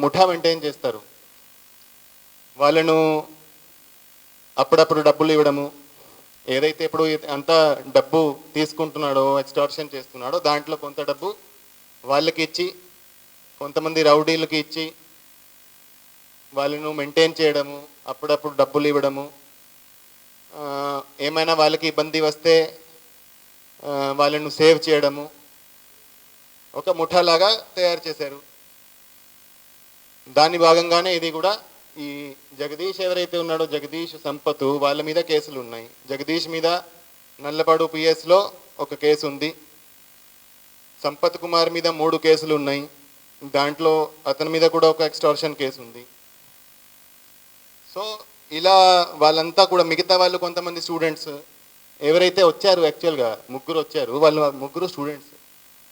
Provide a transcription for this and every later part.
ముఠా మెయింటైన్ చేస్తారు? వాళ్ళను అప్పుడప్పుడు డబ్బులు ఇవ్వడము ఏదైతే ఇప్పుడు అంత డబ్బు తీసుకుంటున్నాడో ఎక్స్టార్షన్ చేస్తున్నాడో దాంట్లో కొంత డబ్బు వాళ్ళకి ఇచ్చి కొంతమంది రౌడీలకి ఇచ్చి వాళ్ళను మెయింటైన్ చేయడము అప్పుడప్పుడు డబ్బులు ఇవ్వడము ఏమైనా వాళ్ళకి ఇబ్బంది వస్తే వాళ్ళను సేవ్ చేయడము ఒక ముఠాలాగా తయారు చేశారు. దాని భాగంగానే ఇది కూడా ఈ జగదీష్ ఎవరైతే ఉన్నాడో జగదీష్ సంపత్ వాళ్ళ మీద కేసులు ఉన్నాయి. జగదీష్ మీద నల్లపాడు పిఎస్లో ఒక కేసు ఉంది. సంపత్ కుమార్ మీద మూడు కేసులు ఉన్నాయి. దాంట్లో అతని మీద కూడా ఒక ఎక్స్టార్షన్ కేసు ఉంది. సో ఇలా వాళ్ళంతా కూడా మిగతా వాళ్ళు కొంతమంది స్టూడెంట్స్ ఎవరైతే వచ్చారు యాక్చువల్గా ముగ్గురు వచ్చారు వాళ్ళు ముగ్గురు స్టూడెంట్స్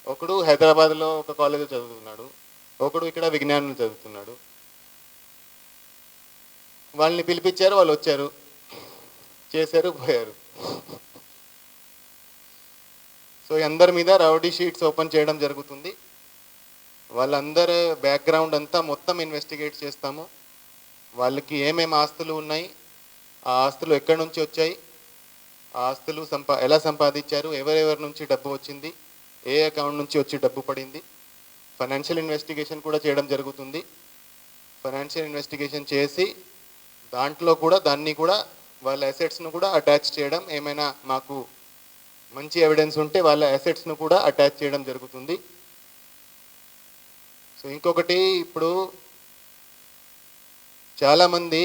ఒకడు హైదరాబాద్లో ఒక కాలేజ్ చదువుతున్నాడు. ఒకడు ఇక్కడ విజ్ఞానం చదువుతున్నాడు. వాళ్ళని పిలిపించారు వాళ్ళు వచ్చారు. చేశారు పోయారు. సో అందరి మీద రౌడీ షీట్స్ ఓపెన్ చేయడం జరుగుతుంది. వాళ్ళందరి బ్యాక్గ్రౌండ్ అంతా మొత్తం ఇన్వెస్టిగేట్ చేస్తాము. వాళ్ళకి ఏమేమి ఆస్తులు ఉన్నాయి ఆ ఆస్తులు ఎక్కడి నుంచి వచ్చాయి ఆ ఆస్తులు సంపా ఎలా సంపాదించారు ఎవరెవరి నుంచి డబ్బు వచ్చింది ఏ అకౌంట్ నుంచి వచ్చి డబ్బు పడింది ఫైనాన్షియల్ ఇన్వెస్టిగేషన్ కూడా చేయడం జరుగుతుంది. ఫైనాన్షియల్ ఇన్వెస్టిగేషన్ చేసి దాంట్లో కూడా దాన్ని కూడా వాళ్ళ అసెట్స్ను కూడా అటాచ్ చేయడం ఏమైనా మాకు మంచి ఎవిడెన్స్ ఉంటే వాళ్ళ అసెట్స్ను కూడా అటాచ్ చేయడం జరుగుతుంది. సో ఇంకొకటి ఇప్పుడు చాలామంది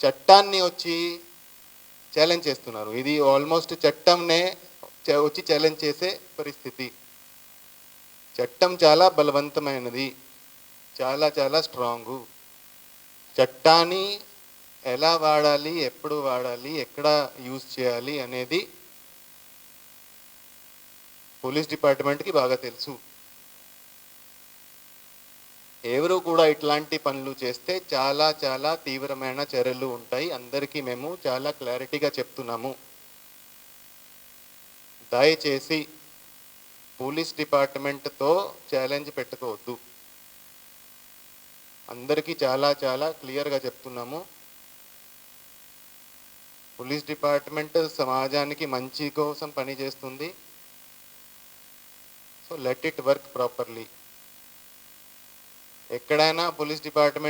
చట్టాన్ని వచ్చి ఛాలెంజ్ చేస్తున్నారు. ఇది ఆల్మోస్ట్ చట్టంనే వచ్చి ఛాలెంజ్ చేసే పరిస్థితి. చట్టం చాలా బలవంతమైనది చాలా చాలా స్ట్రాంగు. చట్టాన్ని ఎలా వాడాలి ఎప్పుడు వాడాలి ఎక్కడ యూజ్ చేయాలి అనేది పోలీస్ డిపార్ట్మెంట్కి బాగా తెలుసు. ఎవరు కూడా ఇట్లాంటి పనులు చేస్తే చాలా చాలా తీవ్రమైన చర్యలు ఉంటాయి. అందరికీ మేము చాలా క్లారిటీగా చెప్తున్నాము. దయచేసి పోలీస్ డిపార్ట్మెంట్తో ఛాలెంజ్ పెట్టుకోవద్దు. అందరికీ చాలా చాలా క్లియర్గా చెప్తున్నాము. పోలీస్ డిపార్ట్మెంట్ సమాజానికి మంచి కోసం పనిచేస్తుంది so let it work properly. ఎక్కడైనా పోలీస్ డిపార్ట్మెంట్